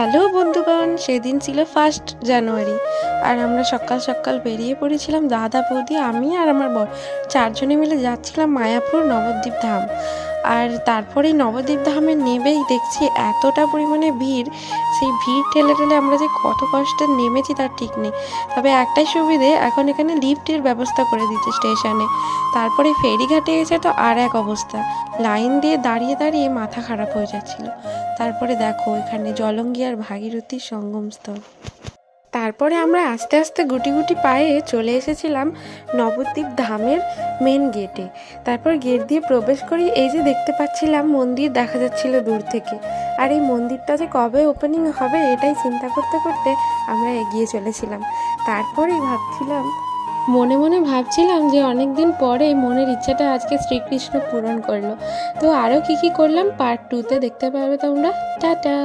Hello বন্ধুগণ, সেদিন ছিল ফার্স্ট জানুয়ারি। আর আমরা সকাল সকাল বেরিয়ে পড়েছিলাম দাদা বৌদি, আমি আর আমার বর। চারজনে মিলে যাচ্ছিলাম মায়াপুর নবদ্বীপ ধাম। আর তারপরে নবদ্বীপ ধামে নেবেই দেখছি এতটা পরিমাণে ভিড় সেই ভিড় ঠেলে ঠেলে আমরা যে কত কষ্টে নেমেছি তার ঠিক নেই। তবে একটাই সুবিধে, এখন এখানে লিফটের ব্যবস্থা করে দিচ্ছে স্টেশনে তারপরে ফেরিঘাটে এসে তো আর এক অবস্থা। লাইন দিয়ে দাঁড়িয়ে দাঁড়িয়ে মাথা খারাপ হয়ে যাচ্ছিল। তারপরে দেখো, এখানে জলঙ্গি আর ভাগীরথীর সঙ্গমস্থল তারপরে আমরা আস্তে আস্তে গুটি গুটি পায়ে চলে এসেছিলাম নবদ্বীপ ধামের মেন গেটে তারপর গেট দিয়ে প্রবেশ করি, এই যে দেখতে পাচ্ছিলাম মন্দির, দেখা যাচ্ছিল দূর থেকে। আর এই মন্দিরটা যে কবে ওপেনিং হবে এটাই চিন্তা করতে করতে আমরা এগিয়ে চলেছিলাম। তারপরেই ভাবছিলাম, মনে মনে ভাবছিলাম যে অনেক দিন পরে মনের ইচ্ছাটা আজকে শ্রীকৃষ্ণ পূরণ করল। তো আরও কী কী করলাম? পার্ট টুতে দেখতে পাবে তোমরা। টাটা!